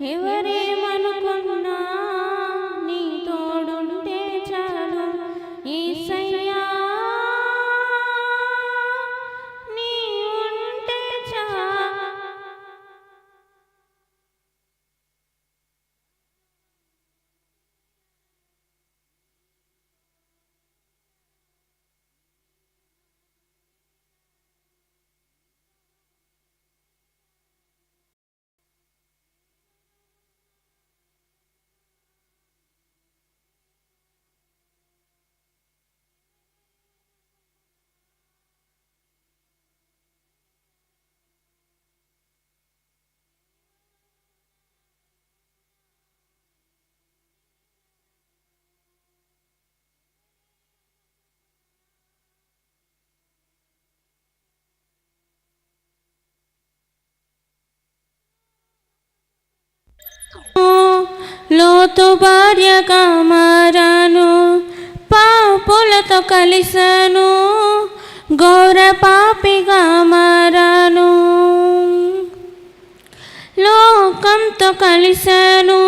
ఎవరేమనుకున్నా లోతు భార్యగా మారాను పాపులతో కలిశాను ఘోర పాపిగా మారాను. లోకంతో కలిశాను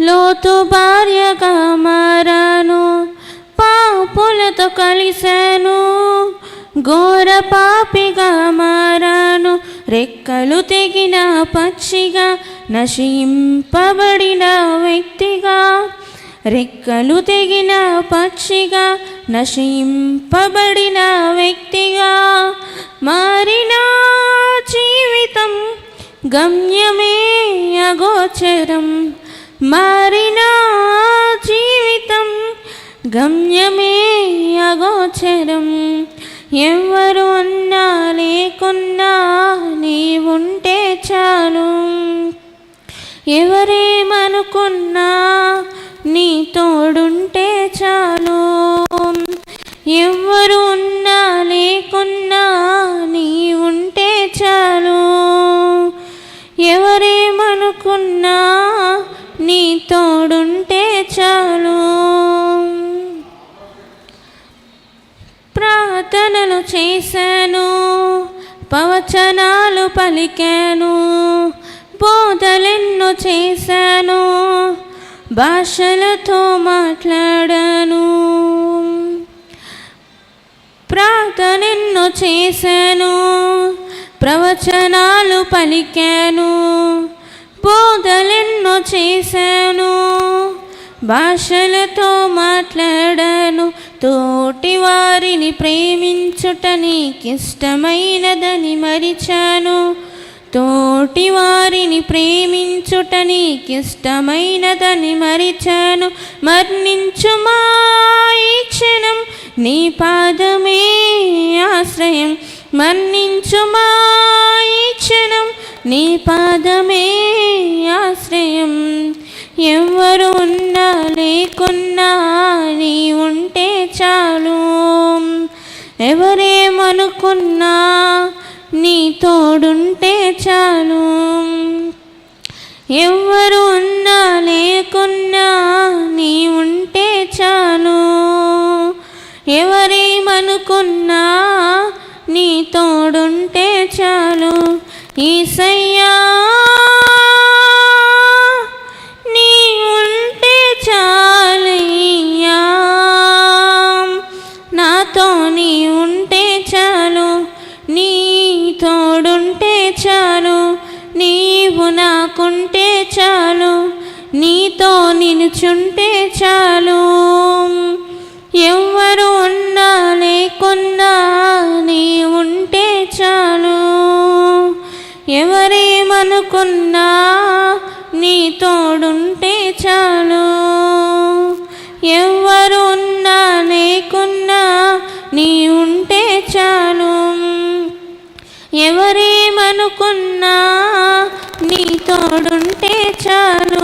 లోతు భార్యగా మారాను పాపులతో కలిశాను ఘోర పాపిగా మారాను. రెక్కలు తెగిన పక్షిగా నశింపబడిన వ్యక్తిగా. రెక్కలు తెగిన పక్షిగా నశింపబడిన వ్యక్తిగా. మారిన జీవితం గమ్యమే అగోచరం. మారిన జీవితం గమ్యమే అగోచరం. ఎవరు అన్నా లేకున్నా ఉంటే చాలు. ఎవరేమనుకున్నా నీ తోడుంటే చాలు. ఎవరు ఉన్నా లేకున్నా నీ ఉంటే చాలు. ఎవరేమనుకున్నా నీ తోడుంటే చాలు. ప్రార్థనలు చేశాను. పవచనాలు పలికాను బోధలెన్నో చేశాను భాషలతో మాట్లాడాను ప్రార్థనెన్నో చేశాను ప్రవచనాలు పలికాను బోధలెన్నో చేశాను భాషలతో మాట్లాడాను తోటి వారిని ప్రేమించుట నీకిష్టమైనదని మరిచాను. తోటి వారిని ప్రేమించుట నీకిష్టమైనదని మరిచాను. మర్నించుమా ఈ క్షణం నీ పాదమే ఆశ్రయం. మన్నించుమా ఈ క్షణం నీ పాదమే ఆశ్రయం. ఎవరు ఉన్నా లేకున్నా నీ ఉంటే చాలు. ఎవరేమనుకున్నా నీ తోడుంటే చాలు. ఎవరు ఉన్నా లేకున్నా నీ ఉంటే చాలు. ఎవరేమనుకున్నా నీ తోడుంటే చాలు. ఈసయ్యా నీతో నిలుచుంటే చాలు. ఎవ్వరు ఉన్నా లేకున్నా నీ ఉంటే చాలు. ఎవరేమనుకున్నా నీ తోడుంటే చాలు. ఎవ్వరు ఉన్నా లేకున్నా నీ ఉంటే చాలు. ఎవరేమనుకున్నా నీ తోడుంటే చాలు.